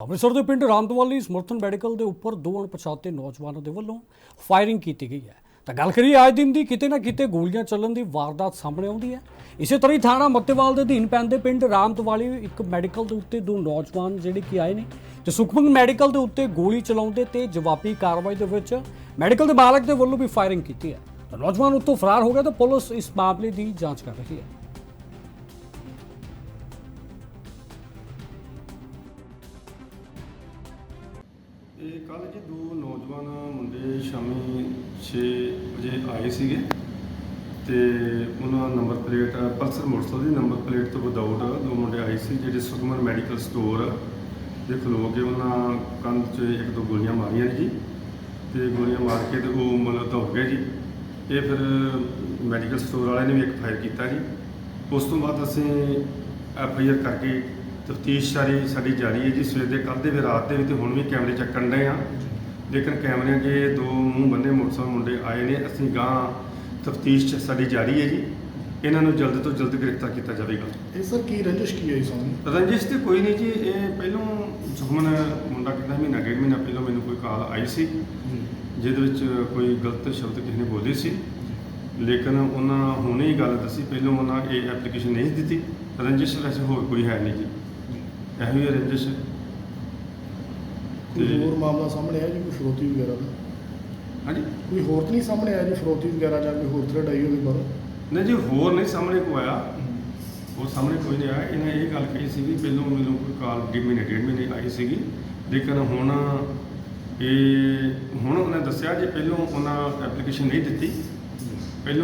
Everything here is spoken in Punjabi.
ਅੰਮ੍ਰਿਤਸਰ ਦੇ ਪਿੰਡ ਰਾਮਦਵਾਲੀ ਸਮਰਥਨ ਮੈਡੀਕਲ ਦੇ ਉੱਪਰ ਦੋ ਅਣਪਛਾਤੇ ਨੌਜਵਾਨਾਂ ਦੇ ਵੱਲੋਂ ਫਾਇਰਿੰਗ ਕੀਤੀ ਗਈ ਹੈ। ਤਾਂ ਗੱਲ ਕਰੀਏ ਅੱਜ ਦਿਨ ਦੀ, ਕਿਤੇ ਨਾ ਕਿਤੇ ਗੋਲੀਆਂ ਚੱਲਣ ਦੀ ਵਾਰਦਾਤ ਸਾਹਮਣੇ ਆਉਂਦੀ ਹੈ। ਇਸੇ ਤਰ੍ਹਾਂ ਹੀ ਥਾਣਾ ਮੱਤੇਵਾਲ ਦੇ ਅਧੀਨ ਪੈਂਦੇ ਪਿੰਡ ਰਾਮਦਵਾਲੀ ਇੱਕ ਮੈਡੀਕਲ ਦੇ ਉੱਤੇ ਦੋ ਨੌਜਵਾਨ ਜਿਹੜੇ ਕਿ ਆਏ ਨੇ ਤੇ ਸੁਖਮਨ ਮੈਡੀਕਲ ਦੇ ਉੱਤੇ ਗੋਲੀ ਚਲਾਉਂਦੇ ਤੇ ਜਵਾਬੀ ਕਾਰਵਾਈ ਦੇ ਵਿੱਚ ਮੈਡੀਕਲ ਦੇ ਮਾਲਕ ਦੇ ਵੱਲੋਂ ਵੀ ਫਾਇਰਿੰਗ ਕੀਤੀ ਹੈ। ਨੌਜਵਾਨ ਉੱਤੋਂ ਫਰਾਰ ਹੋ ਗਿਆ ਤਾਂ ਪੁਲਿਸ ਇਸ ਮਾਮਲੇ ਦੀ ਜਾਂਚ ਕਰ ਰਹੀ ਹੈ। ਇਹ ਕੱਲ ਜੀ ਦੋ ਨੌਜਵਾਨ ਮੁੰਡੇ ਸ਼ਾਮੀ 6 ਵਜੇ ਆਏ ਸੀਗੇ ਤੇ ਉਹਨਾਂ ਨੰਬਰ ਪਲੇਟ, ਪਲਸਰ ਮੋਟਰਸਾਈਕਲ ਦੀ ਨੰਬਰ ਪਲੇਟ ਤੋਂ ਵਿਦਆਊਟ ਦੋ ਮੁੰਡੇ ਆਏ ਸੀ ਜਿਹੜੇ ਸੁਖਮਨ ਮੈਡੀਕਲ ਸਟੋਰ ਦੇ ਖਲੋ ਕੇ ਉਹਨਾਂ ਕੰਧ 'ਚ ਇੱਕ ਦੋ ਗੋਲੀਆਂ ਮਾਰੀਆਂ ਨੇ ਜੀ ਤੇ ਗੋਲੀਆਂ ਮਾਰ ਕੇ ਤੇ ਉਹ ਮਤਲਬ ਦੌੜ ਗਏ ਜੀ। ਇਹ ਫਿਰ ਮੈਡੀਕਲ ਸਟੋਰ ਵਾਲਿਆਂ ਨੇ ਵੀ ਇੱਕ ਫਾਇਰ ਕੀਤਾ ਜੀ। ਉਸ ਤੋਂ ਬਾਅਦ ਅਸੀਂ ਐਫ ਆਈ ਆਰ ਕਰਕੇ ਤਫਤੀਸ਼ ਸਾਰੀ ਸਾਡੀ ਜਾਰੀ ਹੈ ਜੀ ਸਵੇਰ ਦੇ ਕੱਲ੍ਹ ਦੇ ਵੀ ਰਾਤ ਦੇ ਵੀ ਤੇ ਹੁਣ ਵੀ ਕੈਮਰੇ ਚੱਕਣ ਡਏ ਆ। ਲੇਕਿਨ ਕੈਮਰਿਆਂ 'ਚ ਦੋ ਮੂੰਹ ਬੰਦੇ ਮੋਟਰਸਾਈਕਲ ਮੁੰਡੇ ਆਏ ਨੇ ਅਸੀਂ ਗਾਂ ਤਫਤੀਸ਼ ਸਾਡੀ ਜਾਰੀ ਹੈ ਜੀ। ਇਹਨਾਂ ਨੂੰ ਜਲਦ ਤੋਂ ਜਲਦ ਗ੍ਰਿਫਤਾਰ ਕੀਤਾ ਜਾਵੇਗਾ। ਇਹ ਸਰ ਕੀ ਰੰਜਿਸ਼ ਕੀ ਹੈ ਸਾਨੂੰ? ਰੰਜਿਸ਼ ਤੇ ਕੋਈ ਨਹੀਂ ਜੀ ਇਹ ਪਹਿਲੋਂ ਸੁਖਮਨ ਮੁੰਡਾ ਕਹਿੰਦਾ ਮਹੀਨਾ ਡੇਢ ਮਹੀਨਾ ਪਹਿਲਾਂ ਮੈਨੂੰ ਕੋਈ ਕਾਲ ਆਈ ਸੀ। ਜਿਹਦੇ ਵਿੱਚ ਕੋਈ ਗਲਤ ਸ਼ਬਦ ਕਿਸੇ ਨੇ ਬੋਲੇ ਸੀ। ਲੇਕਿਨ ਉਹਨਾਂ ਹੁਣੇ ਹੀ ਗੱਲ ਦੱਸੀ ਪਹਿਲਾਂ ਉਹਨਾਂ ਇਹ ਐਪਲੀਕੇਸ਼ਨ ਨਹੀਂ ਦਿੱਤੀ। ਰੰਜਿਸ਼ ਵੈਸੇ ਹੋਰ ਕੋਈ ਹੈ ਨਹੀਂ ਜੀ। ਇਹੋ ਹੀ ਹੈ ਰੰਜਿਸ਼। ਕੋਈ ਤੇ- ਹੋਰ ਮਾਮਲਾ ਸਾਹਮਣੇ ਆਇਆ ਜੀ ਕੋਈ ਫਰੋਤੀ ਵਗੈਰਾ ਦਾ? ਹਾਂਜੀ? ਕੋਈ ਹੋਰ ਤਾਂ ਨਹੀਂ ਸਾਹਮਣੇ ਆਇਆ ਜੀ ਫਰੋਤੀ ਵਗੈਰਾ ਜਾਂ ਕੋਈ ਹੋਰ ਥ੍ਰੈਡ ਆਈ ਹੋਵੇ ਬਾਹਰੋਂ? ਨਹੀਂ ਜੀ ਹੋਰ ਨਹੀਂ ਸਾਹਮਣੇ ਕੋਈ ਆਇਆ। ਉਹ ਸਾਹਮਣੇ ਕੋਈ ਨਹੀਂ ਆਇਆ। ਇਹਨਾਂ ਇਹ ਗੱਲ ਕਹੀ ਸੀ ਵੀ ਪਹਿਲੋਂ ਮੈਨੂੰ ਕੋਈ ਕਾਲ ਡੇਢ ਮਹੀਨੇ ਡੇਢ ਮਹੀਨੇ ਆਈ ਸੀਗੀ। ਲੇਕਿਨ ਹੁਣ ਇਹ ਹੁਣ ਉਹਨੇ ਦੱਸਿਆ ਜੇ ਪਹਿਲੋਂ ਉਹਨਾਂ ਐਪਲੀਕੇਸ਼ਨ ਨਹੀਂ ਦਿੱਤੀ।